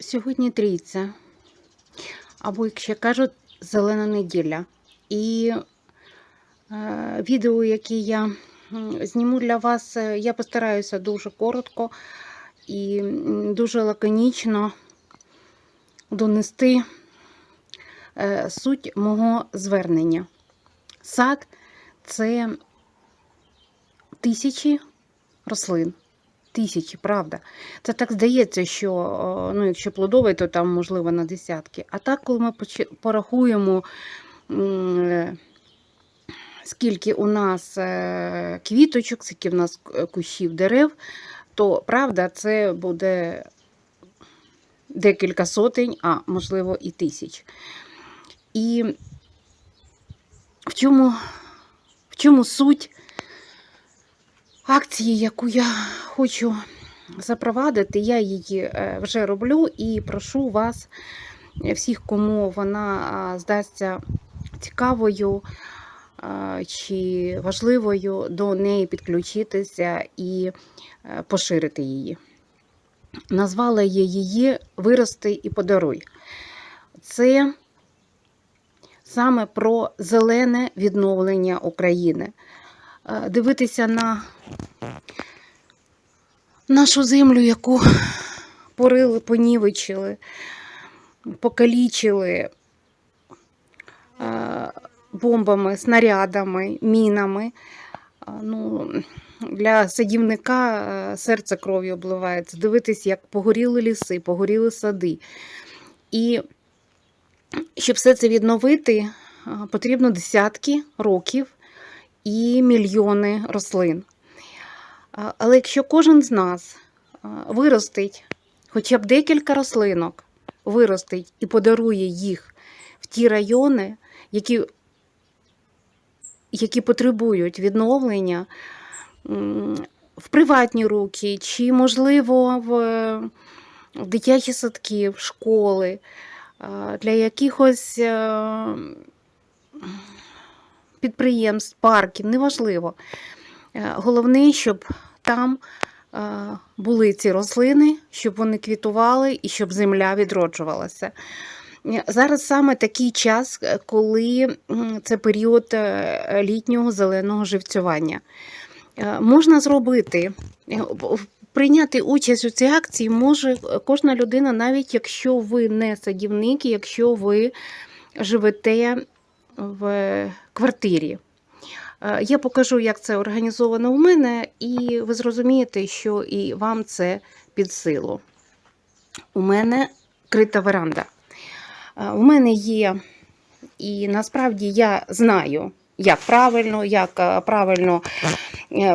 Сьогодні трійця, або, як ще кажуть, зелена неділя. І е, відео, яке я зніму для вас, е, я постараюся дуже коротко і дуже лаконічно донести е, суть мого звернення. Сад це тисячі рослин. Тисячі, правда. Це так здається, що ну, якщо плодовий, то там можливо на десятки. А так, коли ми порахуємо, е, скільки у нас е, квіточок, скільки в нас е, кущів дерев, то правда, це буде декілька сотень, а можливо і тисяч. І в чому, в чому суть акції, яку я хочу запровадити, я її е, вже роблю і прошу вас, е, всіх, кому вона здасться цікавою чи важливою, до неї підключитися і е, поширити її. Назвала я її Вирости і подаруй. Це саме про зелене відновлення України. Дивитися на нашу землю, яку порили, понівечили, покалічили е, бомбами, снарядами, мінами. Ну, для садівника е, серце кров'ю обливається. Дивитись, як погоріли ліси, погоріли сади. І щоб все це відновити, е, потрібно десятки років і мільйони рослин. Але якщо кожен з нас виростить хоча б декілька рослинок, виростить і подарує їх в ті райони, які, які потребують відновлення в приватні руки, чи, можливо, в, в дитячі садки, в школи, для якихось е, підприємств, парків, неважливо. Е, Головне, щоб там е, були ці рослини, щоб вони квітували і щоб земля відроджувалася. Е, Зараз саме такий час, е, коли це період літнього зеленого живцювання. Можна зробити, прийняти участь у цій акції може кожна людина, навіть якщо ви не садівник, якщо ви живете в квартирі. Е, Я покажу, як це організовано у мене, і ви зрозумієте, що і вам це під силу. У мене крита веранда. Е, У мене є, і насправді я знаю, як правильно, як е, правильно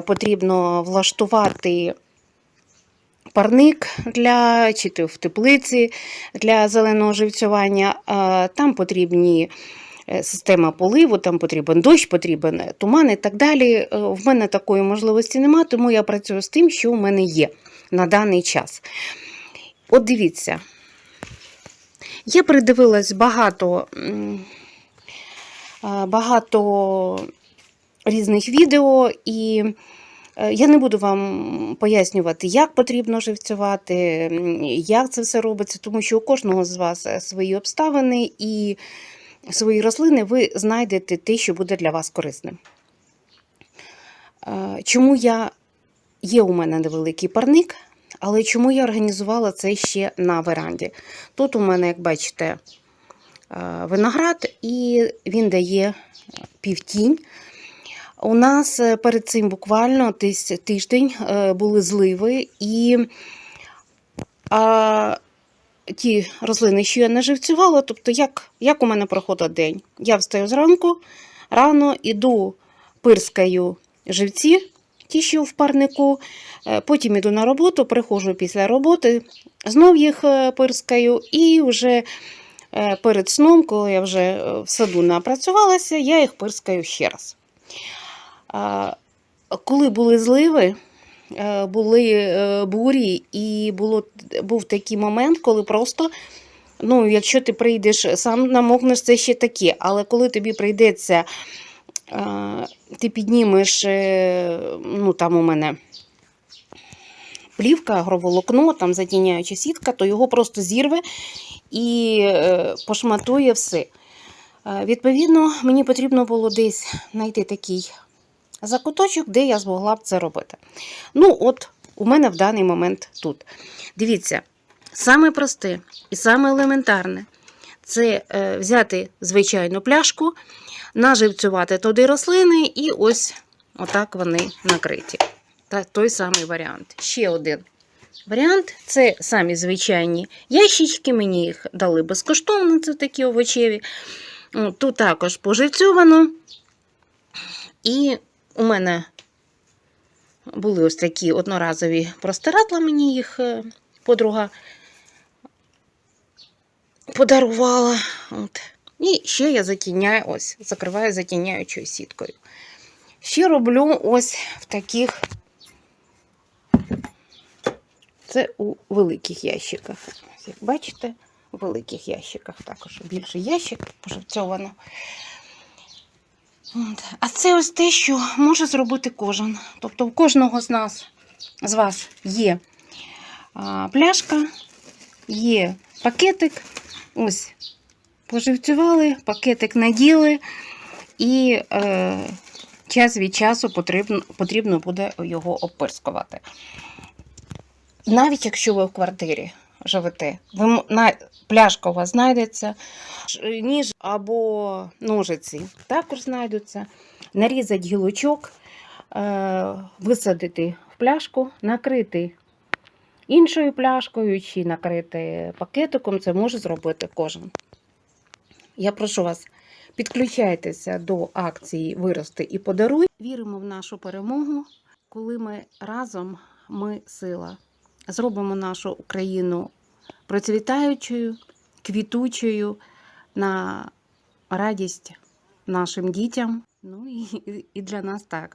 потрібно влаштувати парник для чи в теплиці для зеленого живцювання. Там потрібні система поливу, там потрібен дощ, потрібен е, туман і так далі. Е, В мене такої можливості немає, тому я працюю з тим, що у мене є на даний час. От дивіться, я придивилась багато, багато різних відео, і е, я не буду вам пояснювати, як потрібно живцювати, як це все робиться, тому що у кожного з вас е, свої обставини і свої рослини ви знайдете те, що буде для вас корисним. Е, Чому я є у мене невеликий парник, але чому я організувала це ще на веранді? Тут у мене, як бачите, е, виноград, і він дає півтінь. У нас е, перед цим буквально десь тиждень були зливи, і ті рослини, що я не живцювала, тобто як, як у мене проходить день? Я встаю зранку, рано іду, пирскаю живці, ті, що в парнику, е, потім іду на роботу, приходжу після роботи, знов їх е, пирскаю, і вже е, перед сном, коли я вже в саду напрацювалася, я їх пирскаю ще раз. Коли були зливи, були е, бурі, і було, був такий момент, коли просто, ну, якщо ти прийдеш, сам намокнеш, це ще таке, але коли тобі прийдеться, е, ти піднімеш, е, ну там у мене плівка, агроволокно, там затіняюча сітка, то його просто зірве і е, пошматує все. Е, Відповідно, мені потрібно було десь знайти такий закуточок, де я змогла б це робити. Ну, от, у мене в даний момент тут. Дивіться, саме просте і саме елементарне це е, взяти звичайну пляшку, наживцювати туди рослини, і ось отак вони накриті. Та, той самий варіант. Ще один варіант це самі звичайні ящички. Мені їх дали безкоштовно, це такі овочеві. Тут також поживцьовано. І у мене були ось такі одноразові простирадла, мені їх е, подруга подарувала. От. І ще я затіняю, ось, закриваю затіняючою сіткою. Ще роблю ось в таких. Це у великих ящиках. Як бачите, у великих ящиках також більший ящик поживцьовано. А це ось те, що може зробити кожен. Тобто, у кожного з нас, з вас є пляшка, є пакетик. Ось, поживцювали, пакетик наділи, і е, час від часу потрібно, потрібно буде його опирскувати. Навіть якщо ви в квартирі живете, ви, пляшка у вас знайдеться, ніж або ножиці також знайдуться. Нарізати гілочок, е, висадити в пляшку, накрити іншою пляшкою чи накрити пакетиком, це може зробити кожен. Я прошу вас, підключайтеся до акції Вирости і подаруй. Віримо в нашу перемогу, коли ми разом, ми сила. Зробимо нашу Україну процвітаючою, квітучою на радість нашим дітям, ну і, і для нас також.